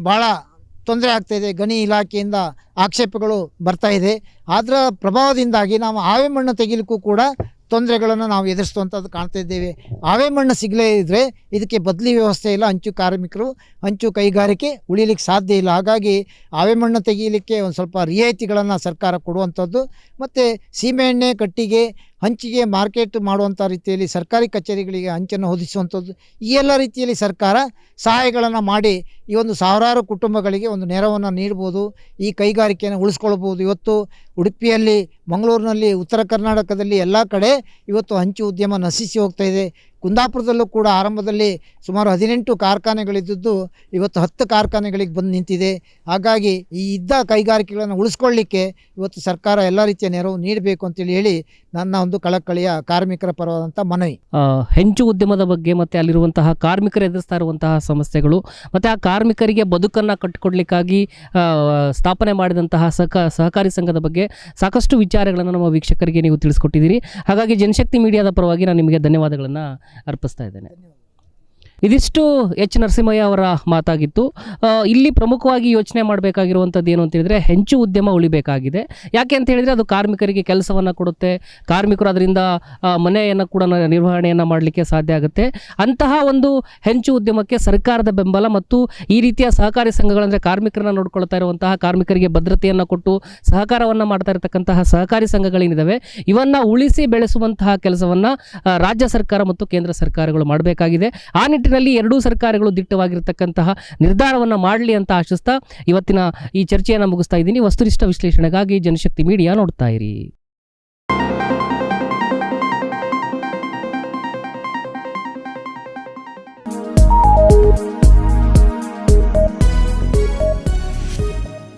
ಭಾಳ ತೊಂದರೆ ಆಗ್ತಾಯಿದೆ ಗಣಿ ಇಲಾಖೆಯಿಂದ ಆಕ್ಷೇಪಗಳು ಬರ್ತಾ ಇದೆ. ಅದರ ಪ್ರಭಾವದಿಂದಾಗಿ ನಾವು ಆವೆ ಮಣ್ಣು ತೆಗಿಲಿಕ್ಕೂ ಕೂಡ ತೊಂದರೆಗಳನ್ನು ನಾವು ಎದುರಿಸುವಂಥದ್ದು ಕಾಣ್ತಾ ಇದ್ದೇವೆ. ಆವೆ ಮಣ್ಣು ಸಿಗಲೇ ಇದ್ದರೆ ಇದಕ್ಕೆ ಬದಲಿ ವ್ಯವಸ್ಥೆ ಇಲ್ಲ. ಅಂಚು ಕಾರ್ಮಿಕರು ಅಂಚು ಕೈಗಾರಿಕೆ ಉಳಿಲಿಕ್ಕೆ ಸಾಧ್ಯ ಇಲ್ಲ. ಹಾಗಾಗಿ ಆವೆ ಮಣ್ಣು ತೆಗೀಲಿಕ್ಕೆ ಒಂದು ಸ್ವಲ್ಪ ರಿಯಾಯಿತಿಗಳನ್ನು ಸರ್ಕಾರ ಕೊಡುವಂಥದ್ದು. ಮತ್ತು ಸೀಮೆಎಣ್ಣೆ ಕಟ್ಟಿಗೆ ಹಂಚಿಗೆ ಮಾರ್ಕೆಟ್ ಮಾಡುವಂಥ ರೀತಿಯಲ್ಲಿ ಸರ್ಕಾರಿ ಕಚೇರಿಗಳಿಗೆ ಹಂಚನ್ನು ಹೊದಿಸುವಂಥದ್ದು, ಈ ಎಲ್ಲ ರೀತಿಯಲ್ಲಿ ಸರ್ಕಾರ ಸಹಾಯಗಳನ್ನು ಮಾಡಿ ಈ ಒಂದು ಸಾವಿರಾರು ಕುಟುಂಬಗಳಿಗೆ ಒಂದು ನೆರವನ್ನು ನೀಡ್ಬೋದು, ಈ ಕೈಗಾರಿಕೆಯನ್ನು ಉಳಿಸ್ಕೊಳ್ಬೋದು. ಇವತ್ತು ಉಡುಪಿಯಲ್ಲಿ, ಮಂಗಳೂರಿನಲ್ಲಿ, ಉತ್ತರ ಕರ್ನಾಟಕದಲ್ಲಿ ಎಲ್ಲ ಕಡೆ ಇವತ್ತು ಹಂಚು ಉದ್ಯಮ ನಶಿಸಿ ಹೋಗ್ತಾ ಇದೆ. ಕುಂದಾಪುರದಲ್ಲೂ ಕೂಡ ಆರಂಭದಲ್ಲಿ ಸುಮಾರು ಹದಿನೆಂಟು ಕಾರ್ಖಾನೆಗಳಿದ್ದದ್ದು ಇವತ್ತು ಹತ್ತು ಕಾರ್ಖಾನೆಗಳಿಗೆ ಬಂದು ನಿಂತಿದೆ. ಹಾಗಾಗಿ ಈ ಇದ್ದ ಕೈಗಾರಿಕೆಗಳನ್ನು ಉಳಿಸ್ಕೊಳ್ಳಿಕ್ಕೆ ಇವತ್ತು ಸರ್ಕಾರ ಎಲ್ಲ ರೀತಿಯ ನೆರವು ನೀಡಬೇಕು ಅಂತೇಳಿ ಹೇಳಿ ನನ್ನ ಒಂದು ಕಳಕಳಿಯ ಕಾರ್ಮಿಕರ ಪರವಾದಂಥ ಮನವಿ. ಹೆಂಚು ಉದ್ಯಮದ ಬಗ್ಗೆ ಮತ್ತು ಅಲ್ಲಿರುವಂತಹ ಕಾರ್ಮಿಕರು ಎದುರಿಸ್ತಾ ಇರುವಂತಹ ಸಮಸ್ಯೆಗಳು, ಮತ್ತು ಆ ಕಾರ್ಮಿಕರಿಗೆ ಬದುಕನ್ನು ಕಟ್ಟಿಕೊಡ್ಲಿಕ್ಕಾಗಿ ಸ್ಥಾಪನೆ ಮಾಡಿದಂತಹ ಸಹಕ, ಸಹಕಾರಿ ಸಂಘದ ಬಗ್ಗೆ ಸಾಕಷ್ಟು ವಿಚಾರಗಳನ್ನು ನಮ್ಮ ವೀಕ್ಷಕರಿಗೆ ನೀವು ತಿಳಿಸ್ಕೊಟ್ಟಿದ್ದೀರಿ. ಹಾಗಾಗಿ ಜನಶಕ್ತಿ ಮೀಡಿಯಾದ ಪರವಾಗಿ ನಾನು ನಿಮಗೆ ಧನ್ಯವಾದಗಳನ್ನು ಅರ್ಪಿಸ್ತಾ ಇದ್ದೇನೆ. ಇದಿಷ್ಟು ಎಚ್ ನರಸಿಂಹಯ್ಯ ಅವರ ಮಾತಾಗಿತ್ತು. ಇಲ್ಲಿ ಪ್ರಮುಖವಾಗಿ ಯೋಚನೆ ಮಾಡಬೇಕಾಗಿರುವಂಥದ್ದು ಏನು ಅಂತ ಹೇಳಿದ್ರೆ ಹೆಂಚು ಉದ್ಯಮ ಉಳಿಬೇಕಾಗಿದೆ. ಯಾಕೆ ಅಂತ ಹೇಳಿದರೆ ಅದು ಕಾರ್ಮಿಕರಿಗೆ ಕೆಲಸವನ್ನು ಕೊಡುತ್ತೆ. ಕಾರ್ಮಿಕರು ಅದರಿಂದ ಮನೆಯನ್ನು ಕೂಡ ನಿರ್ವಹಣೆಯನ್ನು ಮಾಡಲಿಕ್ಕೆ ಸಾಧ್ಯ ಆಗುತ್ತೆ. ಅಂತಹ ಒಂದು ಹೆಂಚು ಉದ್ಯಮಕ್ಕೆ ಸರ್ಕಾರದ ಬೆಂಬಲ ಮತ್ತು ಈ ರೀತಿಯ ಸಹಕಾರಿ ಸಂಘಗಳಂದರೆ ಕಾರ್ಮಿಕರನ್ನ ನೋಡ್ಕೊಳ್ತಾ ಇರುವಂತಹ, ಕಾರ್ಮಿಕರಿಗೆ ಭದ್ರತೆಯನ್ನು ಕೊಟ್ಟು ಸಹಕಾರವನ್ನು ಮಾಡ್ತಾ ಇರತಕ್ಕಂತಹ ಸಹಕಾರಿ ಸಂಘಗಳೇನಿದ್ದಾವೆ ಇವನ್ನು ಉಳಿಸಿ ಬೆಳೆಸುವಂತಹ ಕೆಲಸವನ್ನು ರಾಜ್ಯ ಸರ್ಕಾರ ಮತ್ತು ಕೇಂದ್ರ ಸರ್ಕಾರಗಳು ಮಾಡಬೇಕಾಗಿದೆ. ಆ ನಿಟ್ಟಿನಲ್ಲಿ ಎರಡೂ ಸರ್ಕಾರಗಳು ದಿಟ್ಟವಾಗಿರ್ತಕ್ಕಂತಹ ನಿರ್ಧಾರವನ್ನು ಮಾಡಲಿ ಅಂತ ಆಶಿಸ್ತಾ ಇವತ್ತಿನ ಈ ಚರ್ಚೆಯನ್ನು ಮುಗಿಸ್ತಾ ಇದ್ದೀನಿ. ವಸ್ತುನಿಷ್ಠ ವಿಶ್ಲೇಷಣೆಗಾಗಿ ಜನಶಕ್ತಿ ಮೀಡಿಯಾ ನೋಡ್ತಾ ಇರಿ.